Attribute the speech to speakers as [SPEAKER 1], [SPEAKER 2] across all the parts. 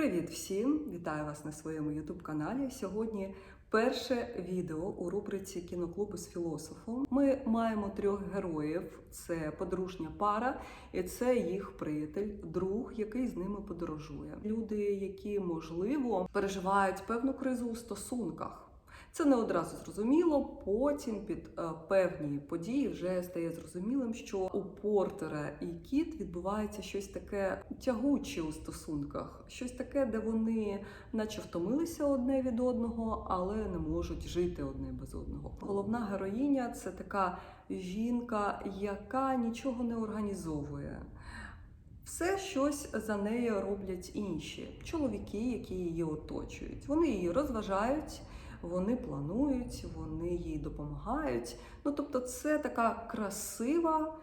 [SPEAKER 1] Привіт всім! Вітаю вас на своєму youtube каналі. Сьогодні перше відео у рубриці кіноклуби з філософом. Ми маємо трьох героїв: це подружня пара, і це їх приятель, друг, який з ними подорожує. Люди, які можливо переживають певну кризу у стосунках. Це не одразу зрозуміло. Потім під е, певні події вже стає зрозумілим, що у Портера і Кіт відбувається щось таке тягуче у стосунках, щось таке, де вони, наче втомилися одне від одного, але не можуть жити одне без одного. Головна героїня це така жінка, яка нічого не організовує. Все щось за нею роблять інші чоловіки, які її оточують. Вони її розважають, вони планують, вони їй допомагають. Ну тобто, це така красива,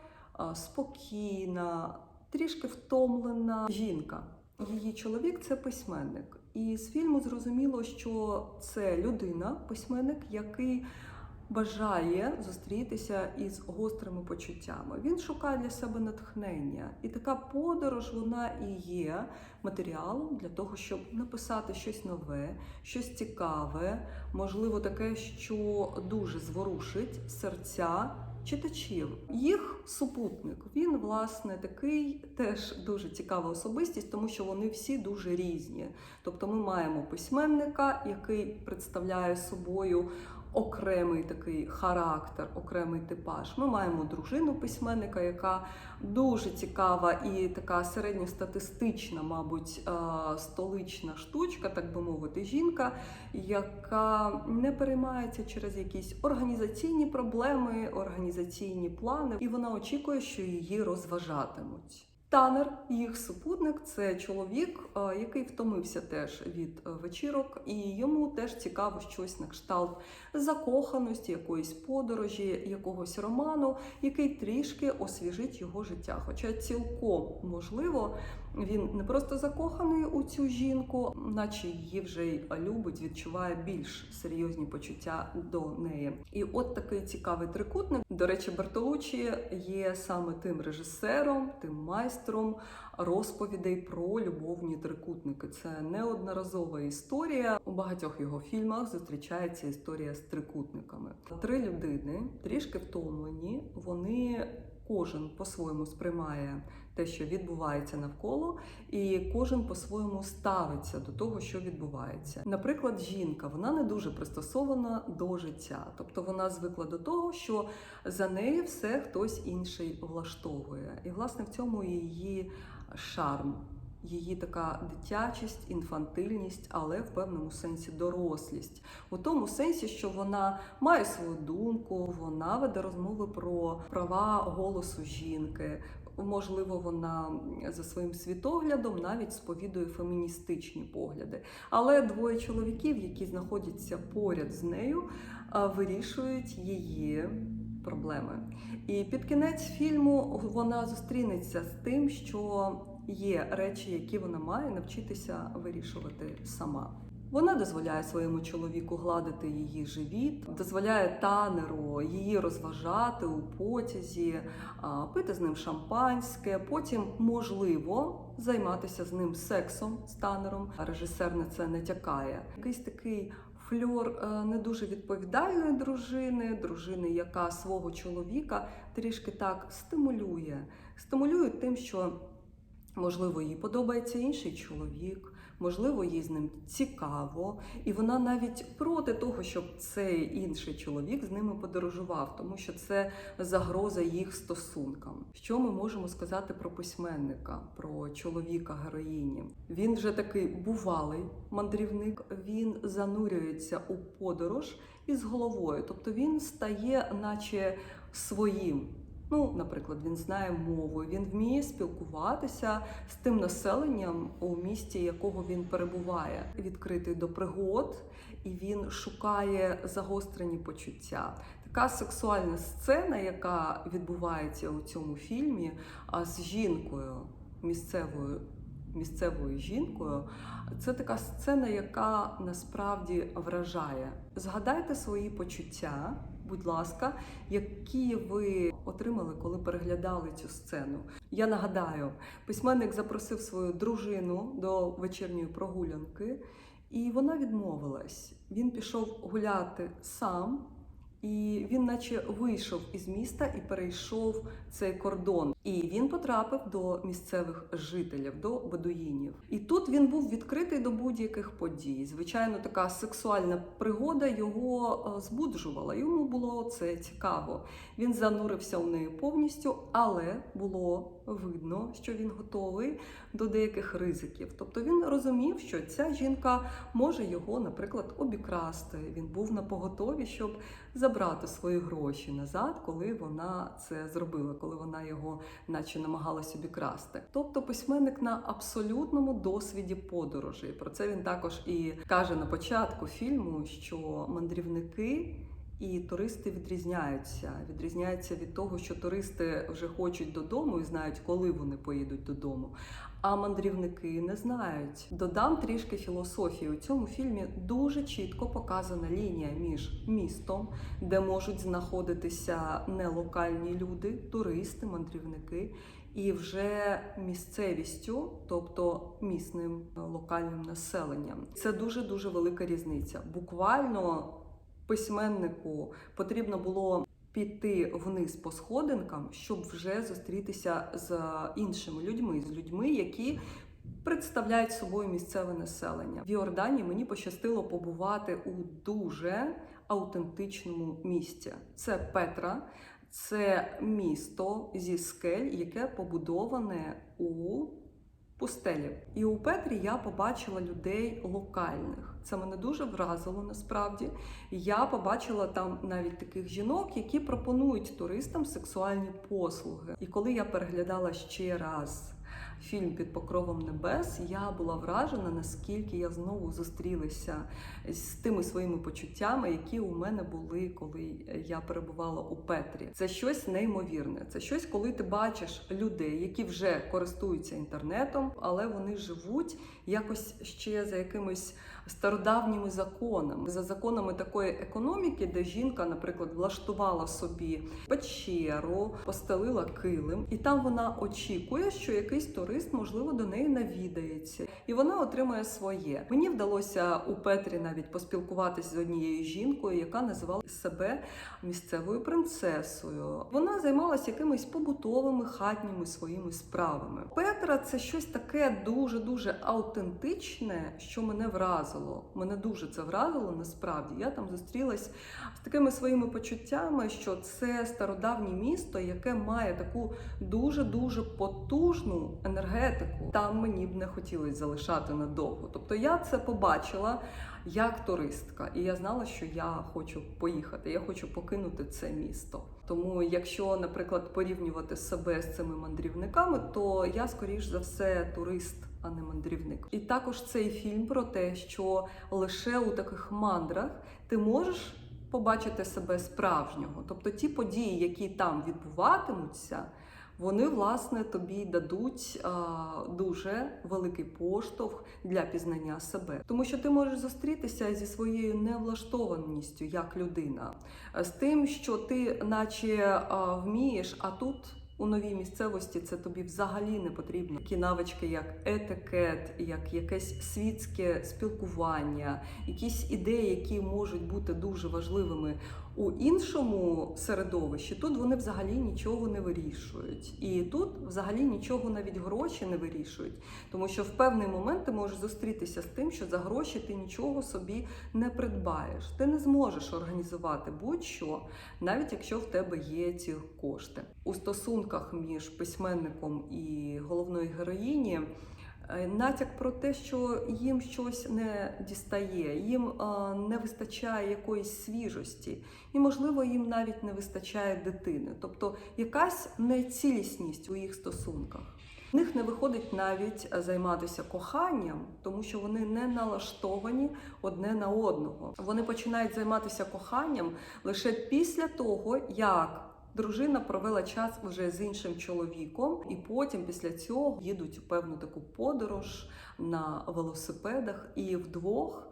[SPEAKER 1] спокійна, трішки втомлена жінка. Її чоловік це письменник. І з фільму зрозуміло, що це людина, письменник, який бажає зустрітися із гострими почуттями. Він шукає для себе натхнення, і така подорож вона і є матеріалом для того, щоб написати щось нове, щось цікаве, можливо, таке, що дуже зворушить серця. Читачів їх супутник. Він власне такий теж дуже цікава особистість, тому що вони всі дуже різні. Тобто, ми маємо письменника, який представляє собою окремий такий характер, окремий типаж. Ми маємо дружину письменника, яка дуже цікава і така середньостатистична, мабуть, е, столична штучка, так би мовити, жінка, яка не переймається через якісь організаційні проблеми, організаційні плани, і вона очікує, що її розважатимуть. Танер, їх супутник, це чоловік, е, який втомився теж від е, вечірок, і йому теж цікаво щось на кшталт закоханості, якоїсь подорожі, якогось роману, який трішки освіжить його життя. Хоча цілком можливо, він не просто закоханий у цю жінку, наче її вже й любить, відчуває більш серйозні почуття до неї. І от такий цікавий трикутник. До речі, Бертолучі є саме тим режисером, тим майстром розповідей про любовні трикутники. Це неодноразова історія. У багатьох його фільмах зустрічається історія з трикутниками. Три людини трішки втомлені. Вони кожен по-своєму сприймає те, що відбувається навколо, і кожен по-своєму ставиться до того, що відбувається. Наприклад, жінка вона не дуже пристосована до життя, тобто вона звикла до того, що за нею все хтось інший влаштовує. І власне в цьому її шарм. Її така дитячість, інфантильність, але в певному сенсі дорослість. У тому сенсі, що вона має свою думку, вона веде розмови про права голосу жінки. Можливо, вона за своїм світоглядом навіть сповідує феміністичні погляди. Але двоє чоловіків, які знаходяться поряд з нею, вирішують її проблеми. І під кінець фільму вона зустрінеться з тим, що є речі, які вона має навчитися вирішувати сама. Вона дозволяє своєму чоловіку гладити її живіт, дозволяє танеру її розважати у потязі, пити з ним шампанське. Потім можливо займатися з ним сексом з танером. Режисер на це не тякає. Якийсь такий фльор не дуже відповідальної дружини, дружини, яка свого чоловіка трішки так стимулює, стимулює тим, що. Можливо, їй подобається інший чоловік, можливо, їй з ним цікаво, і вона навіть проти того, щоб цей інший чоловік з ними подорожував, тому що це загроза їх стосункам. Що ми можемо сказати про письменника, про чоловіка героїні? Він вже такий бувалий мандрівник. Він занурюється у подорож із головою, тобто він стає, наче своїм. Ну, наприклад, він знає мову, він вміє спілкуватися з тим населенням у місті, якого він перебуває, відкритий до пригод, і він шукає загострені почуття. Така сексуальна сцена, яка відбувається у цьому фільмі, а з жінкою місцевою. Місцевою жінкою це така сцена, яка насправді вражає. Згадайте свої почуття будь ласка, які ви отримали, коли переглядали цю сцену. Я нагадаю, письменник запросив свою дружину до вечірньої прогулянки, і вона відмовилась. Він пішов гуляти сам. І він, наче, вийшов із міста і перейшов цей кордон. І він потрапив до місцевих жителів, до бедуїнів. І тут він був відкритий до будь-яких подій. Звичайно, така сексуальна пригода його е, збуджувала. Йому було це цікаво. Він занурився в неї повністю, але було видно, що він готовий до деяких ризиків. Тобто він розумів, що ця жінка може його, наприклад, обікрасти. Він був на поготові, щоб забрати свої гроші назад, коли вона це зробила, коли вона його, наче, намагалась обікрасти. Тобто, письменник на абсолютному досвіді подорожей. Про це він також і каже на початку фільму, що мандрівники. І туристи відрізняються. Відрізняються від того, що туристи вже хочуть додому і знають, коли вони поїдуть додому. А мандрівники не знають. Додам трішки філософії. У цьому фільмі дуже чітко показана лінія між містом, де можуть знаходитися не локальні люди, туристи, мандрівники, і вже місцевістю, тобто місним локальним населенням. Це дуже дуже велика різниця. Буквально письменнику потрібно було піти вниз по сходинкам, щоб вже зустрітися з іншими людьми, з людьми, які представляють собою місцеве населення. В Йорданії мені пощастило побувати у дуже аутентичному місті. Це Петра. Це місто зі скель, яке побудоване у пустелі. І у Петрі я побачила людей локальних. Це мене дуже вразило насправді. Я побачила там навіть таких жінок, які пропонують туристам сексуальні послуги. І коли я переглядала ще раз фільм під покровом небес, я була вражена, наскільки я знову зустрілася з тими своїми почуттями, які у мене були, коли я перебувала у Петрі. Це щось неймовірне. Це щось, коли ти бачиш людей, які вже користуються інтернетом, але вони живуть якось ще за якимись стародавніми законами, за законами такої економіки, де жінка, наприклад, влаштувала собі печеру, постелила килим, і там вона очікує, що якийсь турист, можливо, до неї навідається, і вона отримує своє. Мені вдалося у Петрі навіть поспілкуватися з однією жінкою, яка називала себе місцевою принцесою. Вона займалася якимись побутовими хатніми своїми справами. Петра це щось таке дуже дуже аутентичне, що мене вразило. Мене дуже це вразило. Насправді я там зустрілась з такими своїми почуттями, що це стародавнє місто, яке має таку дуже дуже потужну енергетику. Там мені б не хотілося залишати надовго. Тобто я це побачила як туристка, і я знала, що я хочу поїхати. Я хочу покинути це місто. Тому, якщо, наприклад, порівнювати себе з цими мандрівниками, то я скоріш за все турист. А не мандрівник, і також цей фільм про те, що лише у таких мандрах ти можеш побачити себе справжнього, тобто ті події, які там відбуватимуться, вони власне тобі дадуть а, дуже великий поштовх для пізнання себе, тому що ти можеш зустрітися зі своєю невлаштованістю як людина, з тим, що ти, наче а, вмієш, а тут. У новій місцевості це тобі взагалі не потрібно. Такі навички, як етикет, як якесь світське спілкування, якісь ідеї, які можуть бути дуже важливими у іншому середовищі. Тут вони взагалі нічого не вирішують, і тут взагалі нічого навіть гроші не вирішують, тому що в певний момент ти можеш зустрітися з тим, що за гроші ти нічого собі не придбаєш. Ти не зможеш організувати будь-що, навіть якщо в тебе є ці кошти у стосунках між письменником і головною героїні. Е, Натяк про те, що їм щось не дістає, їм е, не вистачає якоїсь свіжості, і, можливо, їм навіть не вистачає дитини, тобто якась нецілісність у їх стосунках. В них не виходить навіть е, займатися коханням, тому що вони не налаштовані одне на одного. Вони починають займатися коханням лише після того, як Дружина провела час вже з іншим чоловіком, і потім після цього їдуть у певну таку подорож на велосипедах і вдвох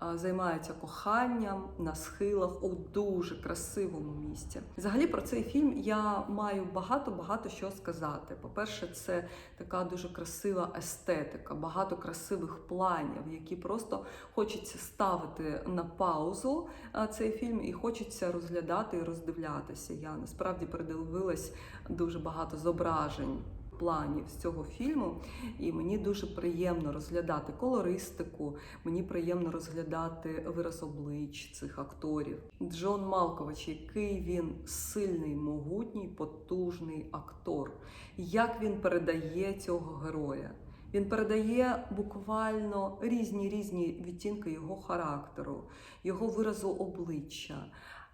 [SPEAKER 1] а, займаються коханням на схилах у дуже красивому місці. Взагалі про цей фільм я маю багато багато що сказати. По-перше, це така дуже красива естетика, багато красивих планів, які просто хочеться ставити на паузу цей фільм, і хочеться розглядати і роздивлятися. Я насправді передивилась дуже багато зображень. Планів з цього фільму, і мені дуже приємно розглядати колористику, мені приємно розглядати вираз облич цих акторів. Джон Малкович, який він сильний, могутній, потужний актор. Як він передає цього героя? Він передає буквально різні різні відтінки його характеру, його виразу обличчя,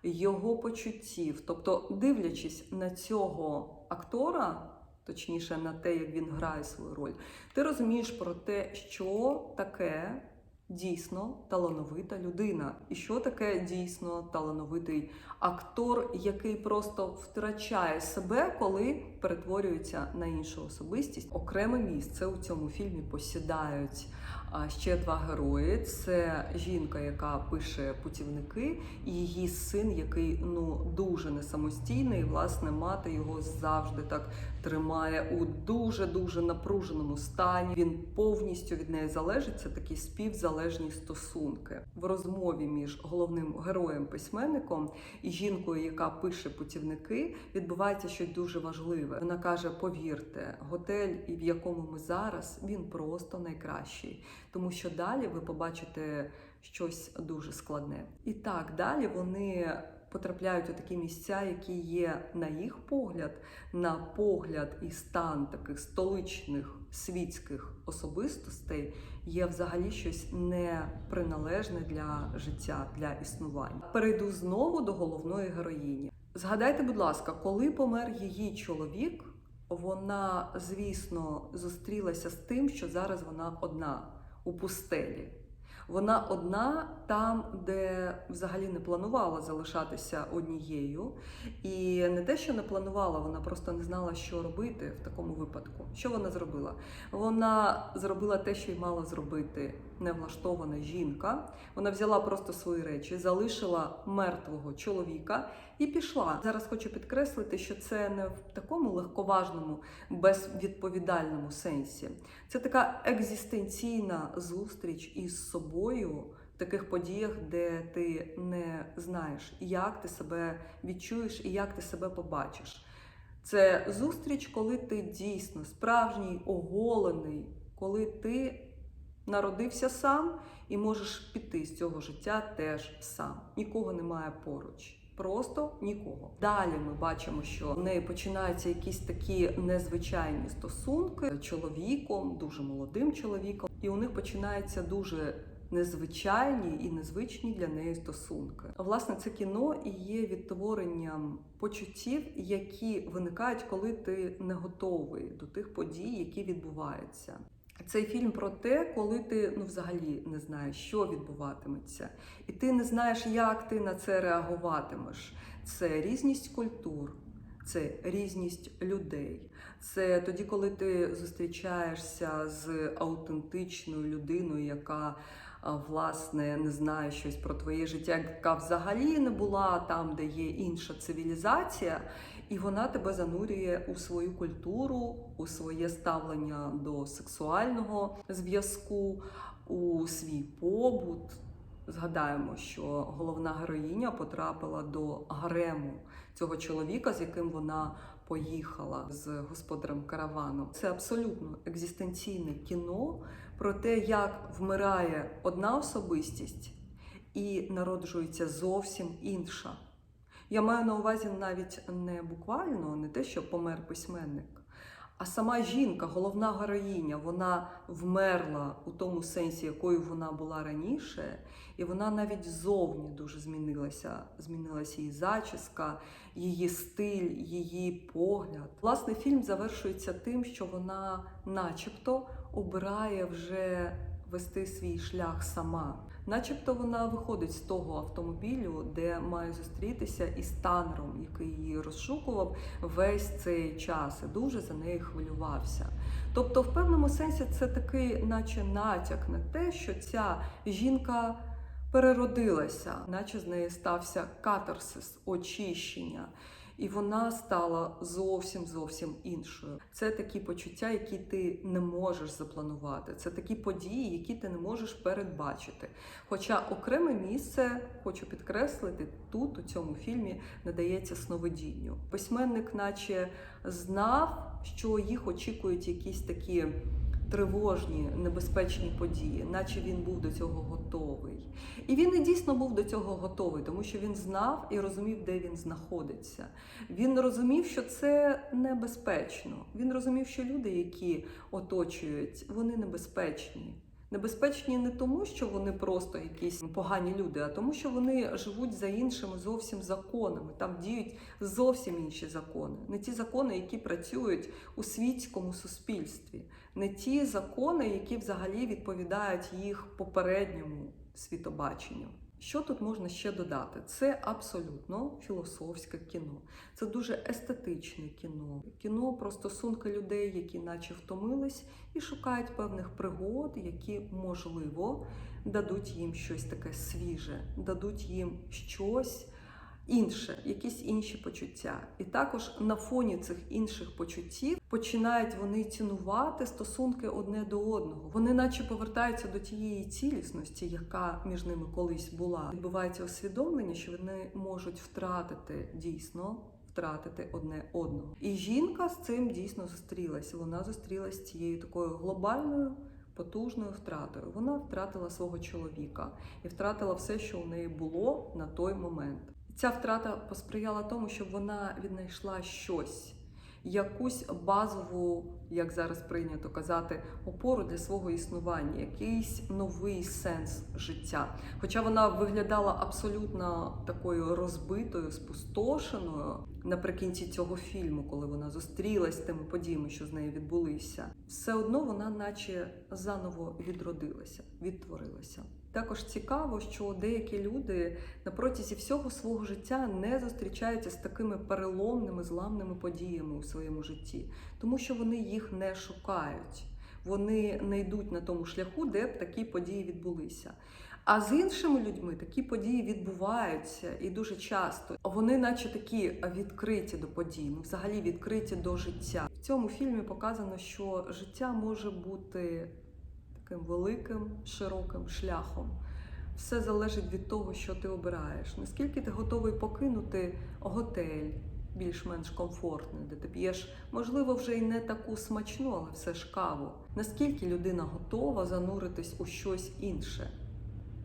[SPEAKER 1] його почуттів. Тобто, дивлячись на цього актора, точніше на те, як він грає свою роль, ти розумієш про те, що таке дійсно талановита людина, і що таке дійсно талановитий актор, який просто втрачає себе, коли перетворюється на іншу особистість. Окреме місце у цьому фільмі посідають ще два герої: це жінка, яка пише путівники, і її син, який ну дуже не самостійний. І, власне, мати його завжди так тримає у дуже дуже напруженому стані. Він повністю від неї залежить. Це такі співзалежні стосунки в розмові між головним героєм письменником і жінкою, яка пише путівники, відбувається щось дуже важливе. Вона каже: Повірте, готель, в якому ми зараз, він просто найкращий, тому що далі ви побачите щось дуже складне. І так далі вони. Потрапляють у такі місця, які є, на їх погляд, на погляд і стан таких столичних світських особистостей, є взагалі щось неприналежне для життя, для існування. Перейду знову до головної героїні. Згадайте, будь ласка, коли помер її чоловік, вона, звісно, зустрілася з тим, що зараз вона одна у пустелі. Вона одна там, де взагалі не планувала залишатися однією. І не те, що не планувала, вона просто не знала, що робити в такому випадку. Що вона зробила? Вона зробила те, що й мала зробити невлаштована жінка. Вона взяла просто свої речі, залишила мертвого чоловіка і пішла. Зараз хочу підкреслити, що це не в такому легковажному, безвідповідальному сенсі. Це така екзистенційна зустріч із собою. В таких подіях, де ти не знаєш, як ти себе відчуєш і як ти себе побачиш. Це зустріч, коли ти дійсно справжній, оголений, коли ти народився сам і можеш піти з цього життя теж сам. Нікого немає поруч. Просто нікого. Далі ми бачимо, що в неї починаються якісь такі незвичайні стосунки з чоловіком, дуже молодим чоловіком, і у них починаються дуже незвичайні і незвичні для неї стосунки. Власне, це кіно і є відтворенням почуттів, які виникають, коли ти не готовий до тих подій, які відбуваються. Цей фільм про те, коли ти ну взагалі не знаєш, що відбуватиметься, і ти не знаєш, як ти на це реагуватимеш. Це різність культур, це різність людей. Це тоді, коли ти зустрічаєшся з аутентичною людиною, яка власне не знає щось про твоє життя, яка взагалі не була там, де є інша цивілізація, і вона тебе занурює у свою культуру, у своє ставлення до сексуального зв'язку, у свій побут. Згадаємо, що головна героїня потрапила до гарему цього чоловіка, з яким вона поїхала з господарем каравану. Це абсолютно екзистенційне кіно про те, як вмирає одна особистість і народжується зовсім інша. Я маю на увазі навіть не буквально, не те, що помер письменник, а сама жінка, головна героїня, вона вмерла у тому сенсі, якою вона була раніше, і вона навіть зовні дуже змінилася. Змінилася її зачіска, її стиль, її погляд. Власне, фільм завершується тим, що вона, начебто, обирає вже вести свій шлях сама. Начебто вона виходить з того автомобілю, де має зустрітися із танером, який її розшукував весь цей час і дуже за нею хвилювався. Тобто, в певному сенсі, це такий, наче натяк на те, що ця жінка переродилася, наче з неї стався катарсис, очищення. І вона стала зовсім зовсім іншою. Це такі почуття, які ти не можеш запланувати. Це такі події, які ти не можеш передбачити. Хоча окреме місце, хочу підкреслити, тут у цьому фільмі надається сновидінню. Письменник, наче знав, що їх очікують якісь такі тривожні, небезпечні події, наче він був до цього готовий. І він і дійсно був до цього готовий, тому що він знав і розумів, де він знаходиться. Він розумів, що це небезпечно. Він розумів, що люди, які оточують, вони небезпечні. Небезпечні не тому, що вони просто якісь погані люди, а тому, що вони живуть за іншими зовсім законами. Там діють зовсім інші закони, не ті закони, які працюють у світському суспільстві, не ті закони, які взагалі відповідають їх попередньому світобаченню. Що тут можна ще додати? Це абсолютно філософське кіно. Це дуже естетичне кіно. Кіно про стосунки людей, які наче втомились, і шукають певних пригод, які, можливо, дадуть їм щось таке свіже, дадуть їм щось інше, якісь інші почуття. І також на фоні цих інших почуттів починають вони цінувати стосунки одне до одного. Вони, наче, повертаються до тієї цілісності, яка між ними колись була. Відбувається усвідомлення, що вони можуть втратити дійсно. Втратити одне одного. І жінка з цим дійсно зустрілась. Вона зустрілась з цією такою глобальною потужною втратою. Вона втратила свого чоловіка і втратила все, що у неї було на той момент. Ця втрата посприяла тому, щоб вона віднайшла щось, якусь базову, як зараз прийнято казати, опору для свого існування, якийсь новий сенс життя. Хоча вона виглядала абсолютно такою розбитою, спустошеною наприкінці цього фільму, коли вона зустрілась з тими подіями, що з нею відбулися, все одно вона, наче заново відродилася, відтворилася. Також цікаво, що деякі люди на протязі всього свого життя не зустрічаються з такими переломними зламними подіями у своєму житті, тому що вони їх не шукають. Вони не йдуть на тому шляху, де б такі події відбулися. А з іншими людьми такі події відбуваються і дуже часто вони, наче такі відкриті до подій, ну, взагалі відкриті до життя. В цьому фільмі показано, що життя може бути таким великим, широким шляхом. Все залежить від того, що ти обираєш. Наскільки ти готовий покинути готель більш-менш комфортний, де ти п'єш, можливо, вже й не таку смачну, але все ж каву. Наскільки людина готова зануритись у щось інше?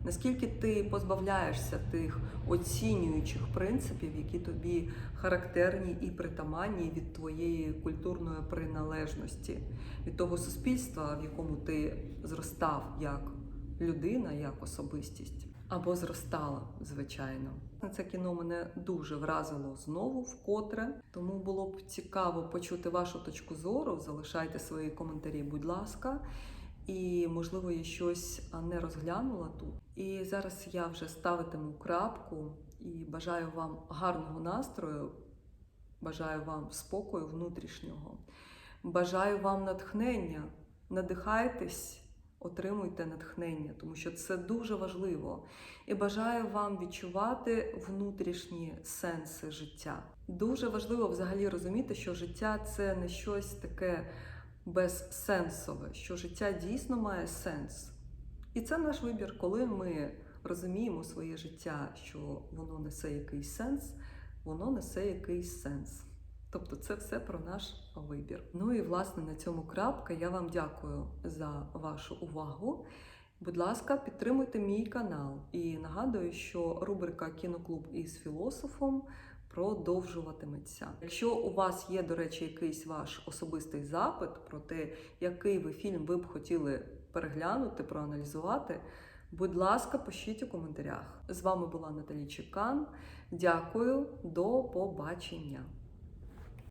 [SPEAKER 1] Наскільки ти позбавляєшся тих оцінюючих принципів, які тобі характерні і притаманні від твоєї культурної приналежності, від того суспільства, в якому ти зростав як людина, як особистість, або зростала, звичайно. Це кіно мене дуже вразило знову вкотре, тому було б цікаво почути вашу точку зору. Залишайте свої коментарі, будь ласка. І, можливо, я щось не розглянула тут. І зараз я вже ставитиму крапку і бажаю вам гарного настрою, бажаю вам спокою внутрішнього, бажаю вам натхнення. Надихайтесь, отримуйте натхнення, тому що це дуже важливо. І бажаю вам відчувати внутрішні сенси життя. Дуже важливо взагалі розуміти, що життя це не щось таке безсенсове, що життя дійсно має сенс. І це наш вибір, коли ми розуміємо своє життя, що воно несе якийсь сенс, воно несе якийсь сенс. Тобто це все про наш вибір. Ну і власне на цьому крапка. Я вам дякую за вашу увагу. Будь ласка, підтримуйте мій канал і нагадую, що рубрика Кіноклуб із філософом продовжуватиметься. Якщо у вас є, до речі, якийсь ваш особистий запит про те, який ви фільм ви б хотіли переглянути, проаналізувати, будь ласка, пишіть у коментарях. З вами була Наталі Чекан. Дякую, до побачення!